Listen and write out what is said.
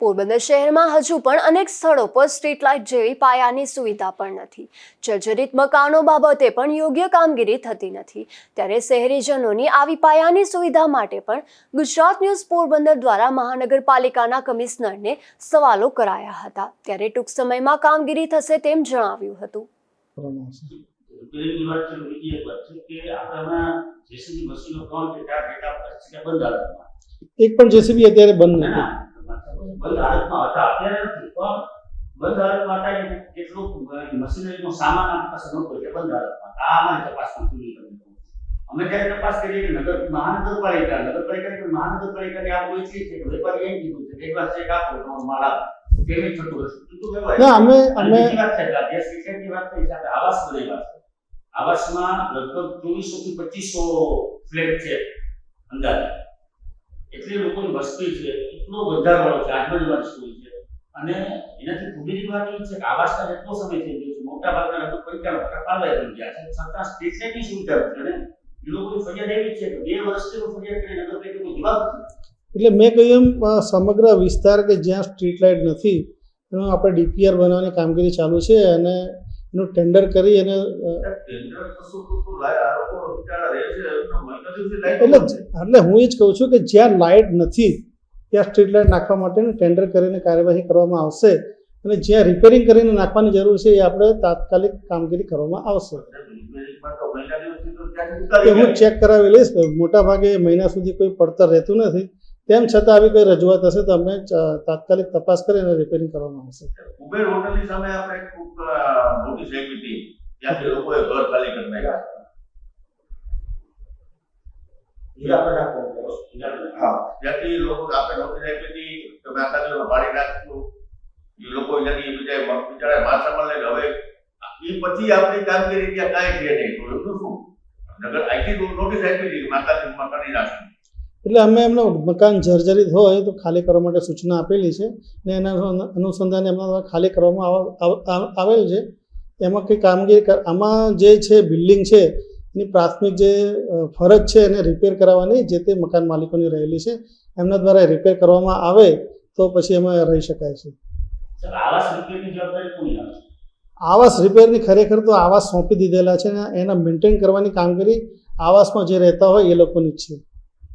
પોરબંદર શહેરમાં હજુ પણ અનેક સ્થળો પર સ્ટ્રીટ લાઇટ જેવી પાયાની સુવિધા પણ નથી. જર્જરિત મકાનો બાબતે પણ યોગ્ય કામગીરી થતી નથી. ત્યારે શહેરીજનોની આવી પાયાની સુવિધા માટે પણ ગુજરાત ન્યૂઝ પોરબંદર દ્વારા મહાનગરપાલિકાના કમિશનરને સવાલો કરાયા હતા. ત્યારે ટૂંક સમયમાં કામગીરી થશે તેમ જણાવ્યું હતું. એક પણ જેસીબી અત્યારે બંધ નથી. બંધ હાલતમાં હતા. અત્યારે નથી. પણ બંધ હાલતમાં હતા એટલે કેટલું મશીનરીનો સામાન આપણી પાસે નહોતો એટલે બંધ હાલતમાં હતા. આ અમારી તપાસમાં ખુલી તમને અમે જ્યારે તપાસ કરીએ કે નગર મહાનગરપાલિકા નગરપાલિકા મહાનગરપાલિકાની આ કોઈ ચીજ છે કે વેપારી એમ કીધું છે એક વાર ચેક આપો તો માલ આપો પેમેન્ટ થતું હશે. ના અમે અમે વાત છે કે આ ગેસ વાત થઈ છે આવાસ બનાવ્યા છે. આવાસમાં લગભગ ચોવીસો થી પચીસો ફ્લેટ છે અંદાજે. એટલી લોકોની વસ્તી છે. એટલો વધારવાળો છે આજુબાજુવાળી સ્કૂલ છે. અને એનાથી ખુબીની વાત એ છે કે આવાસના એટલો સમય થઈ ગયો છે મોટા ભાગના લોકો પંચાવન ટકા પાલવાઈ બની ગયા છે. છતાં સ્ટ્રીટ લાઇટની સુવિધા નથી અને એ લોકોની ફરિયાદ એવી છે કે બે વર્ષથી હું ફરિયાદ કરી નગરપાલિકા કોઈ જવાબ એટલે મેં કહ્યું એમ સમગ્ર વિસ્તાર કે જ્યાં સ્ટ્રીટ લાઇટ નથી એનું આપણે ડીપીઆર બનાવવાની કામગીરી ચાલુ છે અને એનું ટેન્ડર કરી અને છે એટલે એટલે હું એ જ કહું છું કે જ્યાં લાઇટ નથી ત્યાં સ્ટ્રીટ લાઇટ નાખવા માટેનું ટેન્ડર કરીને કાર્યવાહી કરવામાં આવશે અને જ્યાં રિપેરિંગ કરીને નાખવાની જરૂર છે એ આપણે તાત્કાલિક કામગીરી કરવામાં આવશે. હું ચેક કરાવી લઈશ મોટા ભાગે મહિના સુધી કોઈ પડતર રહેતું નથી. તેમ છતાં આવી કોઈ રજૂઆત હશે તો અમે તાત્કાલિક તપાસ કરી અને રિપેરિંગ કરવામાં આવશે. ઉબેર હોટલની સામે આપણે ખૂબ મોટી સેક્યુરિટી ત્યાંથી લોકોએ ઘર ખાલી કરી નાખ્યા. એ આપણે રાખવું પડે. એ આપણે હા ત્યાંથી લોકો આપણે નોટિસ આપી હતી તમે આટલા દિવસમાં ભાડી નાખશું એ લોકો ત્યાંથી બીજા બિચારા માલ લઈને હવે એ પછી આપણી કામગીરી ત્યાં કાંઈ છે નહીં. તો એમનું શું? નગર આખી નોટિસ આપી હતી માતાજી મકાન નહીં એટલે અમે એમનો મકાન જર્જરિત હોય તો ખાલી કરવા માટે સૂચના આપેલી છે ને એના અનુ- અનુસંધાને એમના દ્વારા ખાલી કરવામાં આવ- આવ- આવ- આવેલ છે. એમાં કંઈ કામગીરી કર- આમાં જે છે બિલ્ડિંગ છે એની પ્રાથમિક જે ફરજ છે એને રિપેર કરાવવાની જે તે મકાન માલિકોની રહેલી છે એમના દ્વારા રિપેર કરવામાં આવે તો પછી એમાં રહી શકાય છે. આવાસ રિપેરની ખરેખર તો આવાસ સોંપી દીધેલા છે ને એના મેન્ટેન કરવાની કામગીરી આવાસમાં જે રહેતા હોય એ લોકોની જ છે.